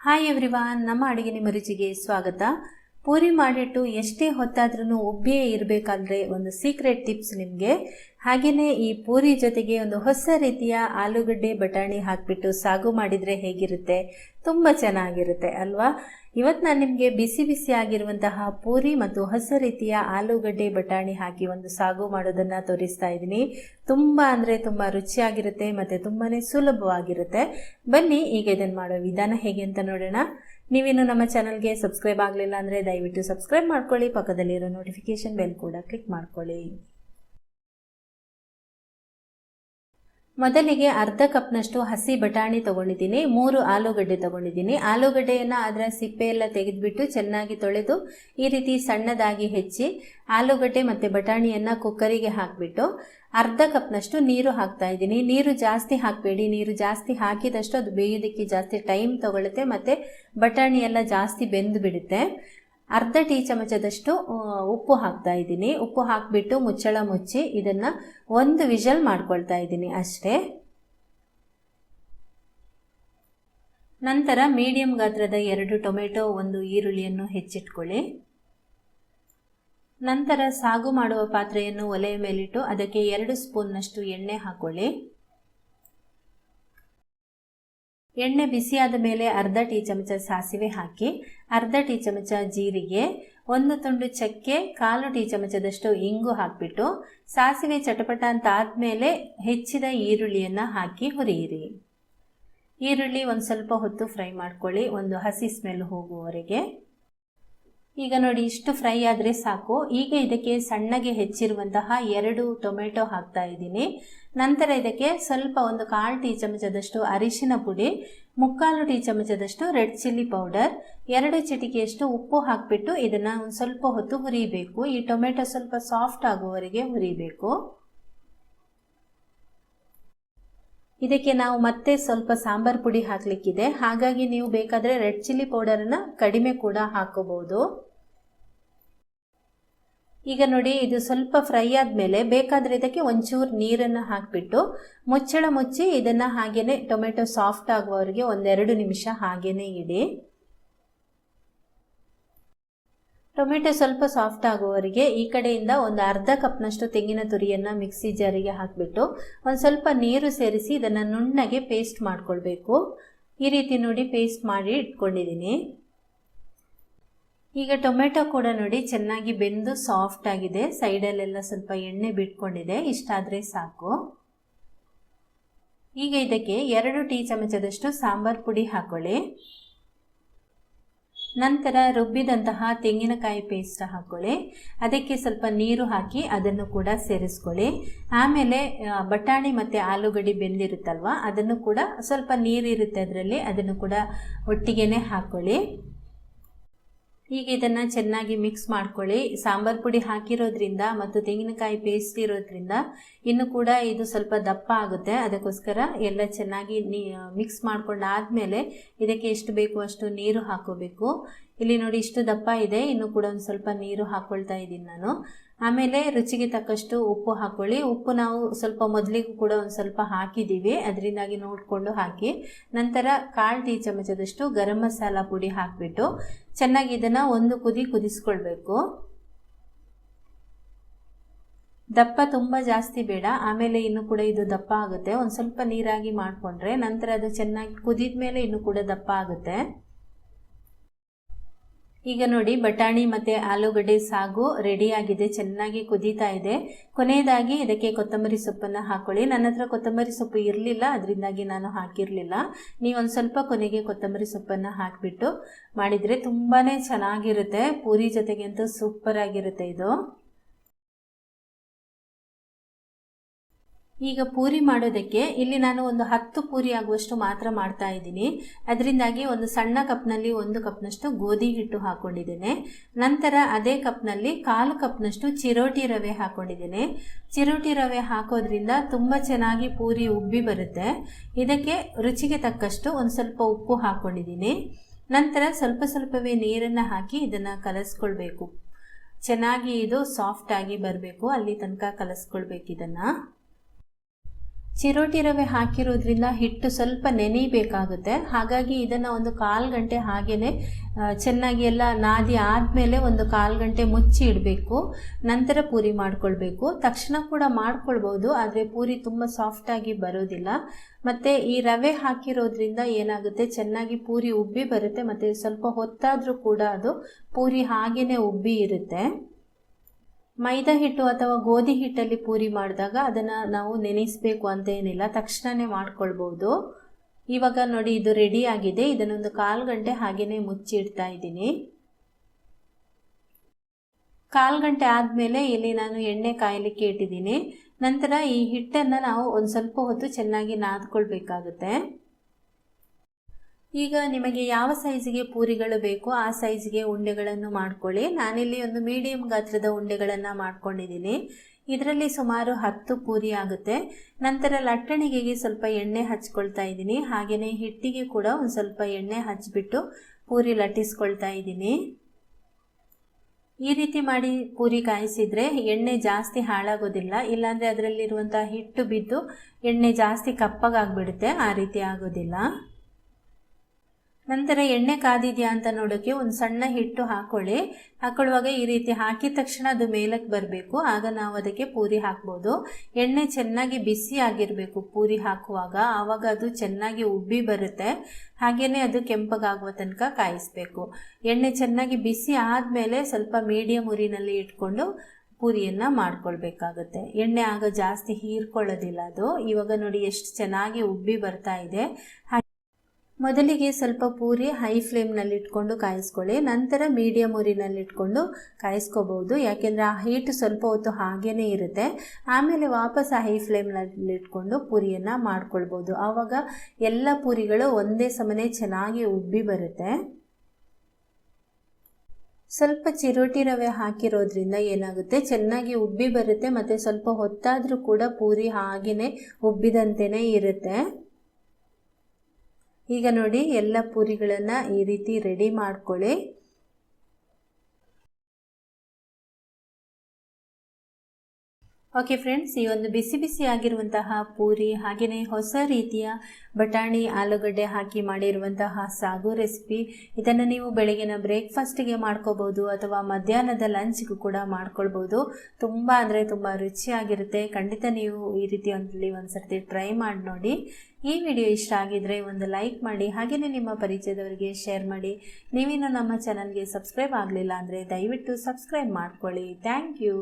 Hi everyone ನಮ್ಮ ಅಡುಗೆ ನಿಮ್ಮ ರುಚಿಗೆ ಸ್ವಾಗತ. ಪೂರಿ ಮಾಡಿಟ್ಟು ಎಷ್ಟೇ ಹೊತ್ತಾದ್ರೂ ಒಬ್ಬೇ ಇರಬೇಕಾದ್ರೆ ಒಂದು ಸೀಕ್ರೆಟ್ ಟಿಪ್ಸ್ ನಿಮಗೆ. ಹಾಗೆಯೇ ಈ ಪೂರಿ ಜೊತೆಗೆ ಒಂದು ಹೊಸ ರೀತಿಯ ಆಲೂಗಡ್ಡೆ ಬಟಾಣಿ ಹಾಕಿಬಿಟ್ಟು ಸಾಗು ಮಾಡಿದರೆ ಹೇಗಿರುತ್ತೆ? ತುಂಬ ಚೆನ್ನಾಗಿರುತ್ತೆ, ಅಲ್ವಾ? ಇವತ್ತು ನಾನು ನಿಮಗೆ ಬಿಸಿ ಬಿಸಿ ಆಗಿರುವಂತಹ ಪೂರಿ ಮತ್ತು ಹೊಸ ರೀತಿಯ ಆಲೂಗಡ್ಡೆ ಬಟಾಣಿ ಹಾಕಿ ಒಂದು ಸಾಗು ಮಾಡೋದನ್ನು ತೋರಿಸ್ತಾ ಇದ್ದೀನಿ. ತುಂಬ ಅಂದರೆ ತುಂಬ ರುಚಿಯಾಗಿರುತ್ತೆ ಮತ್ತು ತುಂಬಾ ಸುಲಭವಾಗಿರುತ್ತೆ. ಬನ್ನಿ, ಈಗ ಇದನ್ನು ಮಾಡೋ ವಿಧಾನ ಹೇಗೆ ಅಂತ ನೋಡೋಣ. ನೀವೇನು ನಮ್ಮ ಚಾನಲ್ಗೆ ಸಬ್ಸ್ಕ್ರೈಬ್ ಆಗಲಿಲ್ಲ ಅಂದರೆ ದಯವಿಟ್ಟು ಸಬ್ಸ್ಕ್ರೈಬ್ ಮಾಡ್ಕೊಳ್ಳಿ, ಪಕ್ಕದಲ್ಲಿರೋ ನೋಟಿಫಿಕೇಶನ್ ಬೆಲ್ ಕೂಡ ಕ್ಲಿಕ್ ಮಾಡ್ಕೊಳ್ಳಿ. ಮೊದಲಿಗೆ ಅರ್ಧ ಕಪ್ನಷ್ಟು ಹಸಿ ಬಟಾಣಿ ತಗೊಂಡಿದ್ದೀನಿ, ಮೂರು ಆಲೂಗಡ್ಡೆ ತಗೊಂಡಿದ್ದೀನಿ. ಆಲೂಗಡ್ಡೆಯನ್ನು ಅದರ ಸಿಪ್ಪೆ ಎಲ್ಲ ತೆಗೆದುಬಿಟ್ಟು ಚೆನ್ನಾಗಿ ತೊಳೆದು ಈ ರೀತಿ ಸಣ್ಣದಾಗಿ ಹೆಚ್ಚಿ ಆಲೂಗಡ್ಡೆ ಮತ್ತು ಬಟಾಣಿಯನ್ನು ಕುಕ್ಕರಿಗೆ ಹಾಕಿಬಿಟ್ಟು ಅರ್ಧ ಕಪ್ನಷ್ಟು ನೀರು ಹಾಕ್ತಾ ಇದ್ದೀನಿ. ನೀರು ಜಾಸ್ತಿ ಹಾಕಬೇಡಿ, ನೀರು ಜಾಸ್ತಿ ಹಾಕಿದಷ್ಟು ಅದು ಬೇಯೋದಕ್ಕೆ ಜಾಸ್ತಿ ಟೈಮ್ ತಗೊಳುತ್ತೆ ಮತ್ತು ಬಟಾಣಿ ಎಲ್ಲ ಜಾಸ್ತಿ ಬೆಂದು ಬಿಡುತ್ತೆ ಅರ್ಧ ಟೀ ಚಮಚದಷ್ಟು ಉಪ್ಪು ಹಾಕ್ತಾ ಇದ್ದೀನಿ. ಉಪ್ಪು ಹಾಕಿಬಿಟ್ಟು ಮುಚ್ಚಳ ಮುಚ್ಚಿ ಇದನ್ನು ಒಂದು ವಿಷಲ್ ಮಾಡ್ಕೊಳ್ತಾ ಇದ್ದೀನಿ ಅಷ್ಟೇ. ನಂತರ ಮೀಡಿಯಂ ಗಾತ್ರದ ಎರಡು ಟೊಮೆಟೊ, ಒಂದು ಈರುಳ್ಳಿಯನ್ನು ಹೆಚ್ಚಿಟ್ಕೊಳ್ಳಿ. ನಂತರ ಸಾಗು ಮಾಡುವ ಪಾತ್ರೆಯನ್ನು ಒಲೆಯ ಮೇಲಿಟ್ಟು ಅದಕ್ಕೆ ಎರಡು ಸ್ಪೂನ್ನಷ್ಟು ಎಣ್ಣೆ ಹಾಕೊಳ್ಳಿ. ಎಣ್ಣೆ ಬಿಸಿಯಾದ ಮೇಲೆ ಅರ್ಧ ಟೀ ಚಮಚ ಸಾಸಿವೆ ಹಾಕಿ, ಅರ್ಧ ಟೀ ಚಮಚ ಜೀರಿಗೆ, ಒಂದು ತುಂಡು ಚಕ್ಕೆ, ಕಾಲು ಟೀ ಚಮಚದಷ್ಟು ಇಂಗು ಹಾಕಿಬಿಟ್ಟು ಸಾಸಿವೆ ಚಟಪಟ ಅಂತ ಆದಮೇಲೆ ಹೆಚ್ಚಿದ ಈರುಳ್ಳಿಯನ್ನು ಹಾಕಿ ಹುರಿಯಿರಿ. ಈರುಳ್ಳಿ ಒಂದು ಸ್ವಲ್ಪ ಹೊತ್ತು ಫ್ರೈ ಮಾಡ್ಕೊಳ್ಳಿ, ಒಂದು ಹಸಿ ಸ್ಮೆಲ್ ಹೋಗುವವರೆಗೆ. ಈಗ ನೋಡಿ, ಇಷ್ಟು ಫ್ರೈ ಆದರೆ ಸಾಕು. ಈಗ ಇದಕ್ಕೆ ಸಣ್ಣಗೆ ಹೆಚ್ಚಿರುವಂತಹ ಎರಡು ಟೊಮೆಟೊ ಹಾಕ್ತಾ ಇದ್ದೀನಿ. ನಂತರ ಇದಕ್ಕೆ ಸ್ವಲ್ಪ ಒಂದು ಕಾಲು ಟೀ ಚಮಚದಷ್ಟು ಅರಿಶಿನ ಪುಡಿ, ಮುಕ್ಕಾಲು ಟೀ ಚಮಚದಷ್ಟು ರೆಡ್ ಚಿಲ್ಲಿ ಪೌಡರ್, ಎರಡು ಚಿಟಿಕೆಯಷ್ಟು ಉಪ್ಪು ಹಾಕಿಬಿಟ್ಟು ಇದನ್ನು ಒಂದು ಸ್ವಲ್ಪ ಹೊತ್ತು ಹುರಿಬೇಕು. ಈ ಟೊಮೆಟೊ ಸ್ವಲ್ಪ ಸಾಫ್ಟ್ ಆಗುವವರೆಗೆ ಹುರಿಬೇಕು. ಇದಕ್ಕೆ ನಾವು ಮತ್ತೆ ಸ್ವಲ್ಪ ಸಾಂಬಾರ್ ಪುಡಿ ಹಾಕಲಿಕ್ಕಿದೆ. ಹಾಗಾಗಿ ನೀವು ಬೇಕಾದರೆ ರೆಡ್ ಚಿಲ್ಲಿ ಪೌಡರನ್ನು ಕಡಿಮೆ ಕೂಡ ಹಾಕೋಬಹುದು. ಈಗ ನೋಡಿ, ಇದು ಸ್ವಲ್ಪ ಫ್ರೈ ಆದಮೇಲೆ ಬೇಕಾದರೆ ಇದಕ್ಕೆ ಒಂಚೂರು ನೀರನ್ನು ಹಾಕಿಬಿಟ್ಟು ಮುಚ್ಚಳ ಮುಚ್ಚಿ ಇದನ್ನು ಹಾಗೇನೆ ಟೊಮೆಟೊ ಸಾಫ್ಟ್ ಆಗುವವರೆಗೆ ಒಂದೆರಡು ನಿಮಿಷ ಹಾಗೇನೆ ಇಡಿ. ಟೊಮೆಟೊ ಸ್ವಲ್ಪ ಸಾಫ್ಟ್ ಆಗುವವರೆಗೆ ಈ ಕಡೆಯಿಂದ ಒಂದು ಅರ್ಧ ಕಪ್ನಷ್ಟು ತೆಂಗಿನ ತುರಿಯನ್ನು ಮಿಕ್ಸಿ ಜಾರಿಗೆ ಹಾಕಿಬಿಟ್ಟು ಒಂದು ಸ್ವಲ್ಪ ನೀರು ಸೇರಿಸಿ ಇದನ್ನು ನುಣ್ಣಗೆ ಪೇಸ್ಟ್ ಮಾಡ್ಕೊಳ್ಬೇಕು. ಈ ರೀತಿ ನೋಡಿ ಪೇಸ್ಟ್ ಮಾಡಿ ಇಟ್ಕೊಂಡಿದ್ದೀನಿ. ಈಗ ಟೊಮೆಟೊ ಕೂಡ ನೋಡಿ ಚೆನ್ನಾಗಿ ಬೆಂದು ಸಾಫ್ಟ್ ಆಗಿದೆ. ಸೈಡಲ್ಲೆಲ್ಲ ಸ್ವಲ್ಪ ಎಣ್ಣೆ ಬಿಟ್ಕೊಂಡಿದೆ. ಇಷ್ಟಾದರೆ ಸಾಕು. ಈಗ ಇದಕ್ಕೆ ಎರಡು ಟೀ ಚಮಚದಷ್ಟು ಸಾಂಬಾರ್ ಪುಡಿ ಹಾಕೊಳ್ಳಿ. ನಂತರ ರುಬ್ಬಿದಂತಹ ತೆಂಗಿನಕಾಯಿ ಪೇಸ್ಟ್ ಹಾಕ್ಕೊಳ್ಳಿ ಅದಕ್ಕೆ ಸ್ವಲ್ಪ ನೀರು ಹಾಕಿ ಅದನ್ನು ಕೂಡ ಸೇರಿಸ್ಕೊಳ್ಳಿ. ಆಮೇಲೆ ಬಟಾಣಿ ಮತ್ತು ಆಲೂಗಡ್ಡೆ ಬೆಂದಿರುತ್ತಲ್ವ, ಅದನ್ನು ಕೂಡ ಸ್ವಲ್ಪ ನೀರಿರುತ್ತೆ ಅದರಲ್ಲಿ, ಅದನ್ನು ಕೂಡ ಒಟ್ಟಿಗೆ ಹಾಕ್ಕೊಳ್ಳಿ ಈಗ ಇದನ್ನು ಚೆನ್ನಾಗಿ ಮಿಕ್ಸ್ ಮಾಡ್ಕೊಳ್ಳಿ. ಸಾಂಬಾರ್ ಪುಡಿ ಹಾಕಿರೋದ್ರಿಂದ ಮತ್ತು ತೆಂಗಿನಕಾಯಿ ಪೇಸ್ಟ್ ಇರೋದ್ರಿಂದ ಇನ್ನು ಕೂಡ ಇದು ಸ್ವಲ್ಪ ದಪ್ಪ ಆಗುತ್ತೆ. ಅದಕ್ಕೋಸ್ಕರ ಎಲ್ಲ ಚೆನ್ನಾಗಿ ನೀ ಮಿಕ್ಸ್ ಮಾಡ್ಕೊಂಡಾದಮೇಲೆ ಇದಕ್ಕೆ ಎಷ್ಟು ಬೇಕು ಅಷ್ಟು ನೀರು ಹಾಕೋಬೇಕು. ಇಲ್ಲಿ ನೋಡಿ ಇಷ್ಟು ದಪ್ಪ ಇದೆ. ಇನ್ನು ಕೂಡ ಒಂದು ಸ್ವಲ್ಪ ನೀರು ಹಾಕ್ಕೊಳ್ತಾ ಇದ್ದೀನಿ ನಾನು. ಆಮೇಲೆ ರುಚಿಗೆ ತಕ್ಕಷ್ಟು ಉಪ್ಪು ಹಾಕ್ಕೊಳ್ಳಿ ಉಪ್ಪು ನಾವು ಸ್ವಲ್ಪ ಮೊದಲಿಗೂ ಕೂಡ ಒಂದು ಸ್ವಲ್ಪ ಹಾಕಿದ್ದೀವಿ. ಅದರಿಂದಾಗಿ ನೋಡಿಕೊಂಡು ಹಾಕಿ ನಂತರ ಕಾಲು ಟೀ ಚಮಚದಷ್ಟು ಗರಂ ಮಸಾಲ ಪುಡಿ ಹಾಕಿಬಿಟ್ಟು ಚೆನ್ನಾಗಿ ಇದನ್ನು ಒಂದು ಕುದಿ ಕುದಿಸ್ಕೊಳ್ಬೇಕು. ದಪ್ಪ ತುಂಬ ಜಾಸ್ತಿ ಬೇಡ. ಆಮೇಲೆ ಇನ್ನು ಕೂಡ ಇದು ದಪ್ಪ ಆಗುತ್ತೆ. ಒಂದು ಸ್ವಲ್ಪ ನೀರಾಗಿ ಮಾಡಿಕೊಂಡ್ರೆ ನಂತರ ಅದು ಚೆನ್ನಾಗಿ ಕುದಿದ ಮೇಲೆ ಇನ್ನು ಕೂಡ ದಪ್ಪ ಆಗುತ್ತೆ. ಈಗ ನೋಡಿ, ಬಟಾಣಿ ಮತ್ತು ಆಲೂಗಡ್ಡೆ ಸಾಗು ರೆಡಿಯಾಗಿದೆ ಚೆನ್ನಾಗಿ ಕುದೀತಾ ಇದೆ. ಕೊನೆಯದಾಗಿ ಇದಕ್ಕೆ ಕೊತ್ತಂಬರಿ ಸೊಪ್ಪನ್ನು ಹಾಕೊಳ್ಳಿ. ನನ್ನ ಹತ್ರ ಕೊತ್ತಂಬರಿ ಸೊಪ್ಪು ಇರಲಿಲ್ಲ, ಅದರಿಂದಾಗಿ ನಾನು ಹಾಕಿರಲಿಲ್ಲ. ನೀವು ಒಂದು ಸ್ವಲ್ಪ ಕೊನೆಗೆ ಕೊತ್ತಂಬರಿ ಸೊಪ್ಪನ್ನು ಹಾಕಿಬಿಟ್ಟು ಮಾಡಿದರೆ ತುಂಬಾ ಚೆನ್ನಾಗಿರುತ್ತೆ. ಪೂರಿ ಜೊತೆಗೆ ಅಂತೂ ಸೂಪರ್ ಆಗಿರುತ್ತೆ ಇದು. ಈಗ ಪೂರಿ ಮಾಡೋದಕ್ಕೆ ಇಲ್ಲಿ ನಾನು ಒಂದು ಹತ್ತು ಪೂರಿ ಆಗುವಷ್ಟು ಮಾತ್ರ ಮಾಡ್ತಾ ಇದ್ದೀನಿ. ಅದರಿಂದಾಗಿ ಒಂದು ಸಣ್ಣ ಕಪ್ನಲ್ಲಿ ಒಂದು ಕಪ್ನಷ್ಟು ಗೋಧಿ ಹಿಟ್ಟು ಹಾಕೊಂಡಿದ್ದೇನೆ. ನಂತರ ಅದೇ ಕಪ್ನಲ್ಲಿ ಕಾಲು ಕಪ್ನಷ್ಟು ಚಿರೋಟಿ ರವೆ ಹಾಕೊಂಡಿದ್ದೇನೆ. ಚಿರೋಟಿ ರವೆ ಹಾಕೋದ್ರಿಂದ ತುಂಬ ಚೆನ್ನಾಗಿ ಪೂರಿ ಉಬ್ಬಿ ಬರುತ್ತೆ. ಇದಕ್ಕೆ ರುಚಿಗೆ ತಕ್ಕಷ್ಟು ಒಂದು ಸ್ವಲ್ಪ ಉಪ್ಪು ಹಾಕ್ಕೊಂಡಿದ್ದೀನಿ ನಂತರ ಸ್ವಲ್ಪ ಸ್ವಲ್ಪವೇ ನೀರನ್ನು ಹಾಕಿ ಇದನ್ನು ಕಲಸ್ಕೊಳ್ಬೇಕು. ಚೆನ್ನಾಗಿ ಇದು ಸಾಫ್ಟ್ ಆಗಿ ಬರಬೇಕು. ಅಲ್ಲಿ ತನಕ ಕಲಸ್ಕೊಳ್ಬೇಕು ಇದನ್ನು. ಚಿರೋಟಿ ರವೆ ಹಾಕಿರೋದ್ರಿಂದ ಹಿಟ್ಟು ಸ್ವಲ್ಪ ನೆನೆಯಬೇಕಾಗುತ್ತೆ. ಹಾಗಾಗಿ ಇದನ್ನು ಒಂದು ಕಾಲು ಗಂಟೆ ಹಾಗೆಯೇ ಚೆನ್ನಾಗಿ ಎಲ್ಲ ನಾದಿ ಆದಮೇಲೆ ಒಂದು ಕಾಲು ಗಂಟೆ ಮುಚ್ಚಿ ಇಡಬೇಕು. ನಂತರ ಪೂರಿ ಮಾಡ್ಕೊಳ್ಬೇಕು. ತಕ್ಷಣ ಕೂಡ ಮಾಡ್ಕೊಳ್ಬೋದು, ಆದರೆ ಪೂರಿ ತುಂಬ ಸಾಫ್ಟಾಗಿ ಬರೋದಿಲ್ಲ. ಮತ್ತು ಈ ರವೆ ಹಾಕಿರೋದ್ರಿಂದ ಏನಾಗುತ್ತೆ, ಚೆನ್ನಾಗಿ ಪೂರಿ ಉಬ್ಬಿ ಬರುತ್ತೆ, ಮತ್ತು ಸ್ವಲ್ಪ ಹೊತ್ತಾದರೂ ಕೂಡ ಅದು ಪೂರಿ ಹಾಗೆಯೇ ಉಬ್ಬಿ ಇರುತ್ತೆ. ಮೈದಾ ಹಿಟ್ಟು ಅಥವಾ ಗೋಧಿ ಹಿಟ್ಟಲ್ಲಿ ಪೂರಿ ಮಾಡಿದಾಗ ಅದನ್ನು ನಾವು ನೆನೆಸಬೇಕು ಅಂತ ಏನಿಲ್ಲ ತಕ್ಷಣವೇ ಮಾಡ್ಕೊಳ್ಬೋದು. ಇವಾಗ ನೋಡಿ, ಇದು ರೆಡಿ ಆಗಿದೆ. ಇದನ್ನೊಂದು ಕಾಲು ಗಂಟೆ ಹಾಗೆಯೇ ಮುಚ್ಚಿಡ್ತಾ ಇದ್ದೀನಿ. ಕಾಲು ಗಂಟೆ ಆದಮೇಲೆ ಇಲ್ಲಿ ನಾನು ಎಣ್ಣೆ ಕಾಯಲಿಕ್ಕೆ ಇಟ್ಟಿದ್ದೀನಿ. ನಂತರ ಈ ಹಿಟ್ಟನ್ನು ನಾವು ಒಂದು ಸ್ವಲ್ಪ ಹೊತ್ತು ಚೆನ್ನಾಗಿ ನಾದ್ಕೊಳ್ಬೇಕಾಗುತ್ತೆ. ಈಗ ನಿಮಗೆ ಯಾವ ಸೈಜಿಗೆ ಪೂರಿಗಳು ಬೇಕೋ ಆ ಸೈಜ್ಗೆ ಉಂಡೆಗಳನ್ನು ಮಾಡ್ಕೊಳ್ಳಿ. ನಾನಿಲ್ಲಿ ಒಂದು ಮೀಡಿಯಂ ಗಾತ್ರದ ಉಂಡೆಗಳನ್ನು ಮಾಡ್ಕೊಂಡಿದ್ದೀನಿ. ಇದರಲ್ಲಿ ಸುಮಾರು ಹತ್ತು ಪೂರಿ ಆಗುತ್ತೆ. ನಂತರ ಲಟ್ಟಣಿಗೆಗೆ ಸ್ವಲ್ಪ ಎಣ್ಣೆ ಹಚ್ಕೊಳ್ತಾ ಇದ್ದೀನಿ. ಹಾಗೆಯೇ ಹಿಟ್ಟಿಗೆ ಕೂಡ ಒಂದು ಸ್ವಲ್ಪ ಎಣ್ಣೆ ಹಚ್ಚಿಬಿಟ್ಟು ಪೂರಿ ಲಟ್ಟಿಸ್ಕೊಳ್ತಾ ಇದ್ದೀನಿ. ಈ ರೀತಿ ಮಾಡಿ ಪೂರಿ ಕಾಯಿಸಿದರೆ ಎಣ್ಣೆ ಜಾಸ್ತಿ ಹಾಳಾಗೋದಿಲ್ಲ. ಇಲ್ಲಾಂದರೆ ಅದರಲ್ಲಿರುವಂಥ ಹಿಟ್ಟು ಬಿದ್ದು ಎಣ್ಣೆ ಜಾಸ್ತಿ ಕಪ್ಪಗಾಗ್ಬಿಡುತ್ತೆ ಆ ರೀತಿ ಆಗೋದಿಲ್ಲ. ನಂತರ ಎಣ್ಣೆ ಕಾದಿದೆಯಾ ಅಂತ ನೋಡೋಕ್ಕೆ ಒಂದು ಸಣ್ಣ ಹಿಟ್ಟು ಹಾಕೊಳ್ಳಿ. ಹಾಕೊಳ್ಳುವಾಗ ಈ ರೀತಿ ಹಾಕಿದ ತಕ್ಷಣ ಅದು ಮೇಲಕ್ಕೆ ಬರಬೇಕು. ಆಗ ನಾವು ಅದಕ್ಕೆ ಪೂರಿ ಹಾಕ್ಬೋದು. ಎಣ್ಣೆ ಚೆನ್ನಾಗಿ ಬಿಸಿ ಆಗಿರಬೇಕು ಪೂರಿ ಹಾಕುವಾಗ. ಆವಾಗ ಅದು ಚೆನ್ನಾಗಿ ಉಬ್ಬಿ ಬರುತ್ತೆ. ಹಾಗೆಯೇ ಅದು ಕೆಂಪಗಾಗುವ ತನಕ ಕಾಯಿಸಬೇಕು. ಎಣ್ಣೆ ಚೆನ್ನಾಗಿ ಬಿಸಿ ಆದಮೇಲೆ ಸ್ವಲ್ಪ ಮೀಡಿಯಮ್ ಉರಿನಲ್ಲಿ ಇಟ್ಕೊಂಡು ಪೂರಿಯನ್ನು ಮಾಡ್ಕೊಳ್ಬೇಕಾಗುತ್ತೆ. ಎಣ್ಣೆ ಆಗ ಜಾಸ್ತಿ ಹೀರ್ಕೊಳ್ಳೋದಿಲ್ಲ ಅದು. ಇವಾಗ ನೋಡಿ ಎಷ್ಟು ಚೆನ್ನಾಗಿ ಉಬ್ಬಿ ಬರ್ತಾ ಇದೆ. ಮೊದಲಿಗೆ ಸ್ವಲ್ಪ ಪೂರಿ ಹೈ ಫ್ಲೇಮ್ನಲ್ಲಿ ಇಟ್ಕೊಂಡು ಕಾಯಿಸ್ಕೊಳ್ಳಿ. ನಂತರ ಮೀಡಿಯಂ ಊರಿನಲ್ಲಿ ಇಟ್ಕೊಂಡು ಕಾಯಿಸ್ಕೋಬಹುದು. ಯಾಕೆಂದರೆ ಆ ಹೀಟ್ ಸ್ವಲ್ಪ ಹೊತ್ತು ಹಾಗೇ ಇರುತ್ತೆ. ಆಮೇಲೆ ವಾಪಸ್ ಆ ಹೈ ಫ್ಲೇಮ್ನಲ್ಲಿ ಇಟ್ಕೊಂಡು ಪೂರಿಯನ್ನು ಮಾಡ್ಕೊಳ್ಬೋದು ಆವಾಗ ಎಲ್ಲ ಪೂರಿಗಳು ಒಂದೇ ಸಮನೆ ಚೆನ್ನಾಗಿ ಉಬ್ಬಿ ಬರುತ್ತೆ. ಸ್ವಲ್ಪ ಚಿರೋಟಿ ರವೆ ಹಾಕಿರೋದ್ರಿಂದ ಏನಾಗುತ್ತೆ? ಚೆನ್ನಾಗಿ ಉಬ್ಬಿ ಬರುತ್ತೆ, ಮತ್ತು ಸ್ವಲ್ಪ ಹೊತ್ತಾದರೂ ಕೂಡ ಪೂರಿ ಹಾಗೆಯೇ ಉಬ್ಬಿದಂತೆಯೇ ಇರುತ್ತೆ. ಈಗ ನೋಡಿ ಎಲ್ಲ ಪೂರಿಗಳನ್ನು ಈ ರೀತಿ ರೆಡಿ ಮಾಡ್ಕೊಳ್ಳಿ. ಓಕೆ ಫ್ರೆಂಡ್ಸ್ ಈ ಒಂದು ಬಿಸಿ ಬಿಸಿ ಆಗಿರುವಂತಹ ಪೂರಿ ಹಾಗೆಯೇ ಹೊಸ ರೀತಿಯ ಬಟಾಣಿ, ಆಲೂಗಡ್ಡೆ ಹಾಕಿ ಮಾಡಿರುವಂತಹ ಸಾಗು ರೆಸಿಪಿ ಇದನ್ನು ನೀವು ಬೆಳಗಿನ ಬ್ರೇಕ್ಫಾಸ್ಟ್ಗೆ ಮಾಡ್ಕೋಬೋದು ಅಥವಾ ಮಧ್ಯಾಹ್ನದ ಲಂಚ್ಗೂ ಕೂಡ ಮಾಡ್ಕೊಳ್ಬೋದು. ತುಂಬ ಅಂದರೆ ತುಂಬ ರುಚಿಯಾಗಿರುತ್ತೆ. ಖಂಡಿತ ನೀವು ಈ ರೀತಿ ಒಂದು ಸರ್ತಿ ಟ್ರೈ ಮಾಡಿ ನೋಡಿ. ಈ ವಿಡಿಯೋ ಇಷ್ಟ ಆಗಿದ್ರೆ ಒಂದು ಲೈಕ್ ಮಾಡಿ ಹಾಗೆಯೇ ನಿಮ್ಮ ಪರಿಚಯದವರಿಗೆ ಶೇರ್ ಮಾಡಿ. ನೀವಿನ್ನೂ ನಮ್ಮ ಚಾನಲ್ಗೆ ಸಬ್ಸ್ಕ್ರೈಬ್ ಆಗಲಿಲ್ಲ ಅಂದರೆ ದಯವಿಟ್ಟು ಸಬ್ಸ್ಕ್ರೈಬ್ ಮಾಡ್ಕೊಳ್ಳಿ. Thank you.